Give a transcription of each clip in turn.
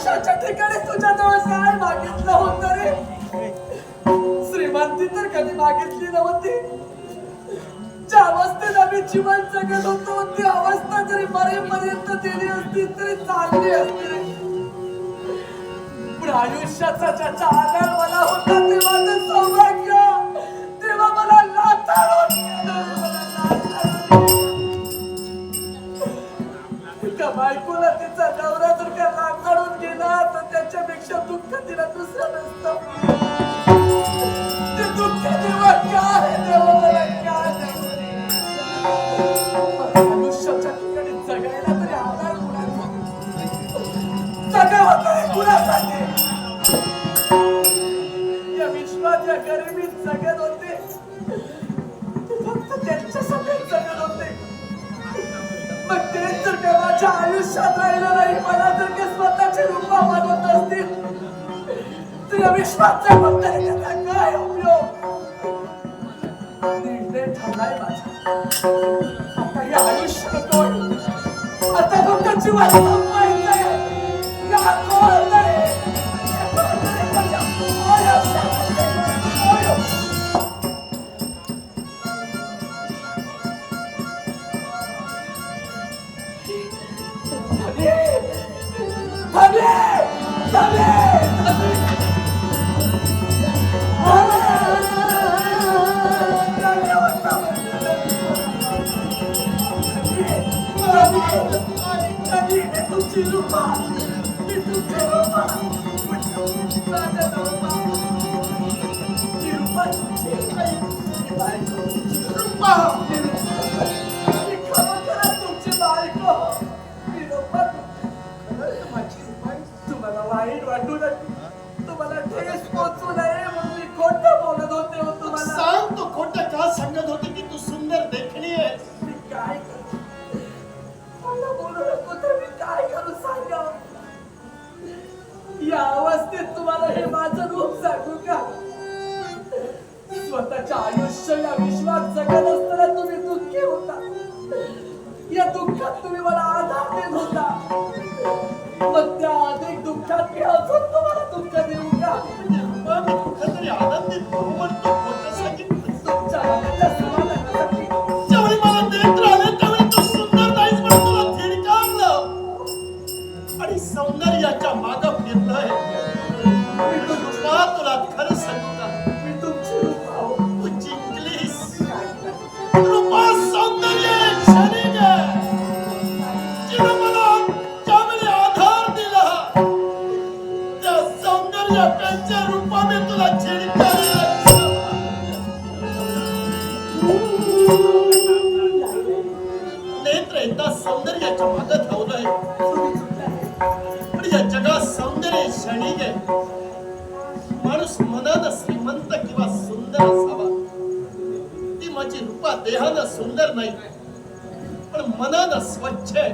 वर्षाच्या ठिकाणी तुझ्याजवळ काय मागितलं होत रे. श्रीमंती तर कधी मागितली नव्हती. ज्या अवस्थेत आम्ही जीवन जगत होतो ती अवस्था जरी मरेपर्यंत दिली असती तरी चालली असती पण आयुष्याचा ज्याचा आधार मला होता ते माझं सौभाग्य. तेव्हा मला लाचार बायकोला तिचा नवरा जर का लाचारून आयुष्यात राहिलं नाही मला जर का स्वतःचे रूपा बनवत असतील. तर या विश्वात जगून त्याचा काय उपयोग? निर्णय ठरलाय माझा. आता हे आयुष्य नको आता फक्त जीवन मी तुमची नेत्र एकदा सौंदर्याच्या मागं धावलंय. पण या जगात सौंदर्य क्षणिक आहे माणूस मनानं श्रीमंत किंवा सुंदर असावा. ती माझी रूपा देहानं सुंदर नाही. पण मनानं स्वच्छ आहे.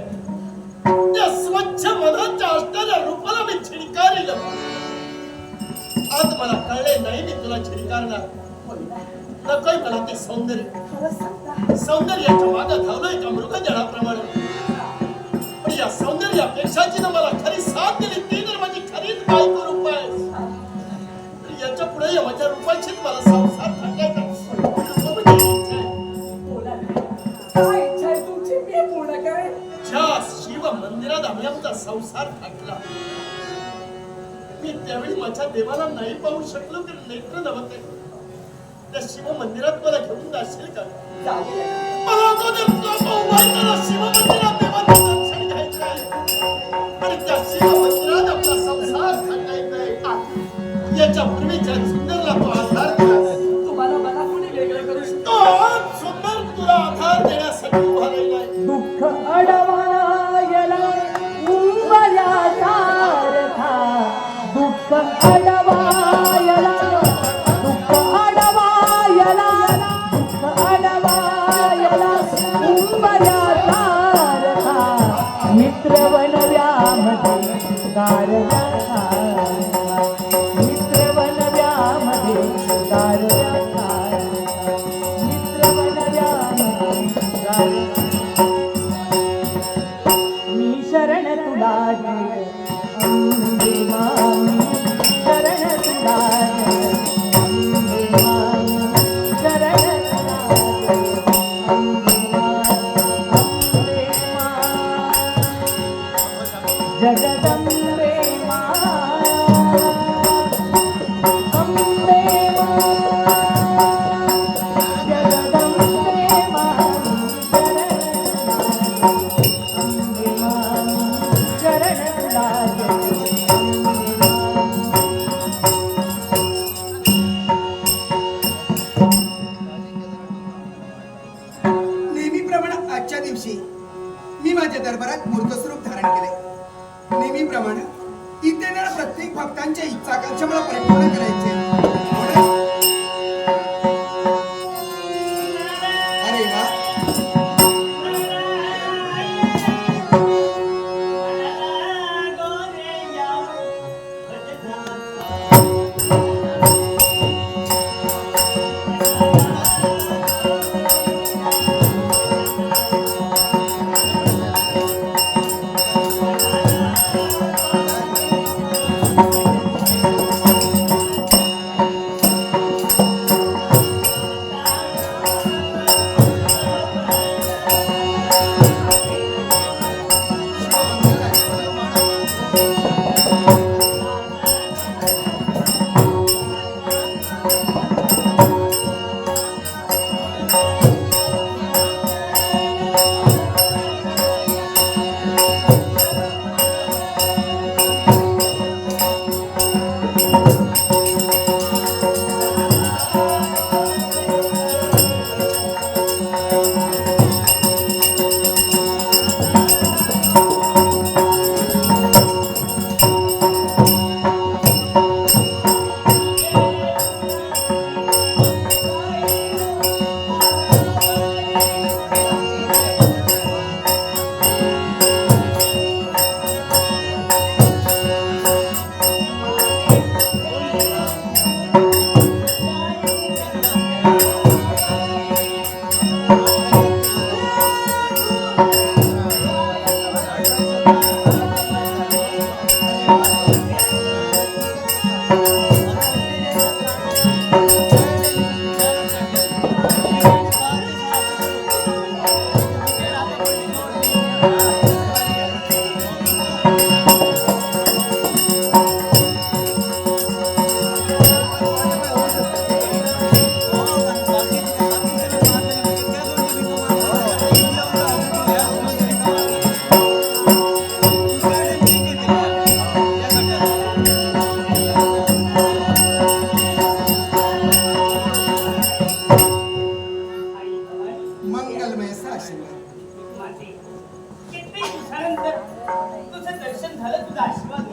त्या स्वच्छ मनाच्या असणाऱ्या रूपाला मी छिडकारील आज मला कळले नाही मी तुला छिणकारणार. नकोय मला ते सौंदर्य. सौंदर्याच्या मागं धावलोय का मृगजळाप्रमाणे? पण या सौंदर्यापेक्षा जिनं मला खरी साथ दिली ती जर माझी खरीच बायको रूप आहे. तर याच्यापुढे या माझ्या रूपाची मला संसार ज्या शिव मंदिरात आम्ही आमचा संसार टाकला मी त्यावेळी माझ्या देवाला नाही पाहू शकलो की नेत्र नव्हते त्या शिव मंदिरात मला घेऊन जाशील का. मला अगोदर शिव मंदिरात दर्शन घ्यायचं आहे आणि त्या शिव मंदिरात आपला संसार थाटायचा आहे याच्या पूर्वीच्या Hare Hare मी दरबारात मूर्तस्वरूप धारण केले. नेहमीप्रमाणे इथे येणाऱ्या प्रत्येक भक्तांच्या इच्छाकांक्षा मला परिपूर्ण करायचे